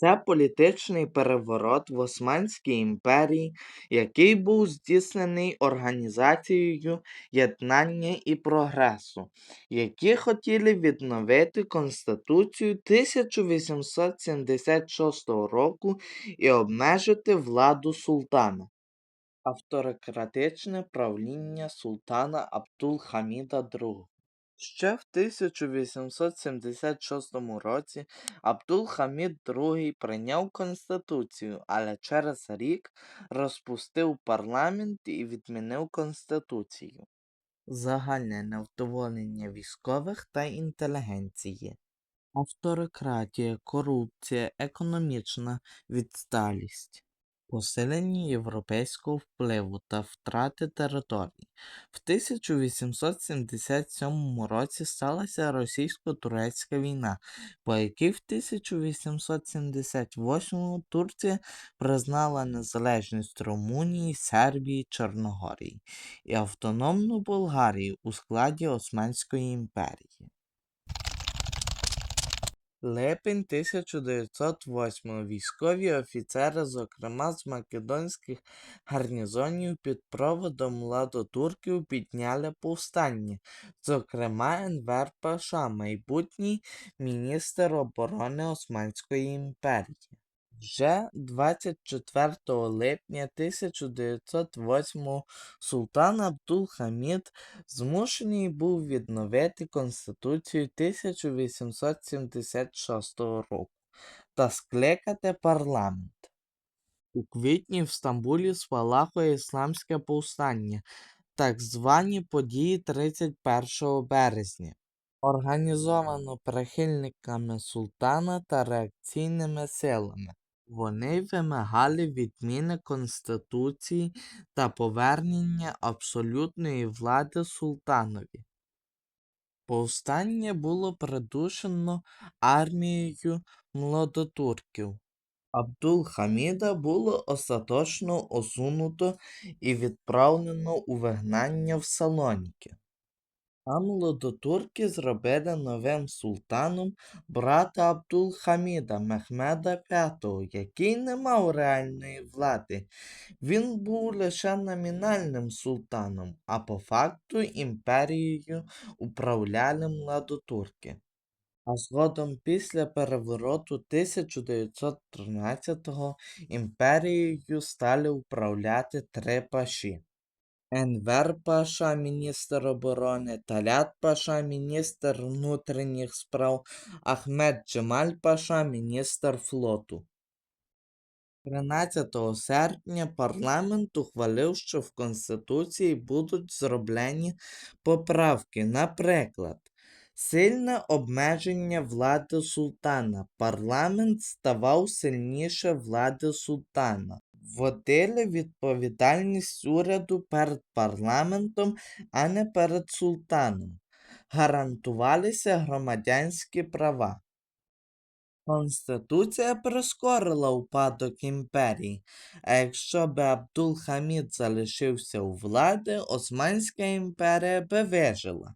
Це політичний переворот в Османській імперії, який був здійснений Організацією Єднання і Прогресу, які хотіли відновити Конституцію 1876 року і обмежити владу султана. Авторитетне правління султана Абдул-Хаміда II Ще в 1876 році Абдул-Хамід II прийняв конституцію, але через рік розпустив парламент і відмінив конституцію. Загальне невдоволення військових та інтелігенції. Авторикратія, корупція, економічна відсталість. Посилення європейського впливу та втрати територій. В 1877 році сталася російсько-турецька війна, по якій в 1878 Турція признала незалежність Румунії, Сербії, Чорногорії і автономну Болгарію у складі Османської імперії. Липень 1908 військові офіцери, зокрема з македонських гарнізонів під проводом младотурків підняли повстання, зокрема Енвер Паша, майбутній міністр оборони Османської імперії. Вже 24 липня 1908 султан Абдул-Хамід змушений був відновити Конституцію 1876 року та скликати парламент. У квітні в Стамбулі спалахує ісламське повстання, так звані події 31 березня, організовано прихильниками султана та реакційними силами. Вони вимагали відміни Конституції та повернення абсолютної влади султанові. Повстання було придушено армією младотурків. Абдул-Хаміда було остаточно осунуто і відправлено у вигнання в Салоніки. А младотурки зробили новим султаном брата Абдул-Хаміда Мехмеда V, який не мав реальної влади. Він був лише номінальним султаном, а по факту імперією управляли младотурки. А згодом після перевороту 1913-го імперією стали управляти три паші. Енвер Паша, міністр оборони, Талят Паша, міністр внутрішніх справ, Ахмед Джемаль Паша, міністр флоту. 13 серпня парламент ухвалив, що в Конституції будуть зроблені поправки. Наприклад, сильне обмеження влади султана. Парламент ставав сильніше влади султана. Вводили відповідальність уряду перед парламентом, а не перед султаном. Гарантувалися громадянські права. Конституція прискорила упадок імперії, а якщо би Абдул-Хамід залишився у влади, Османська імперія би вижила.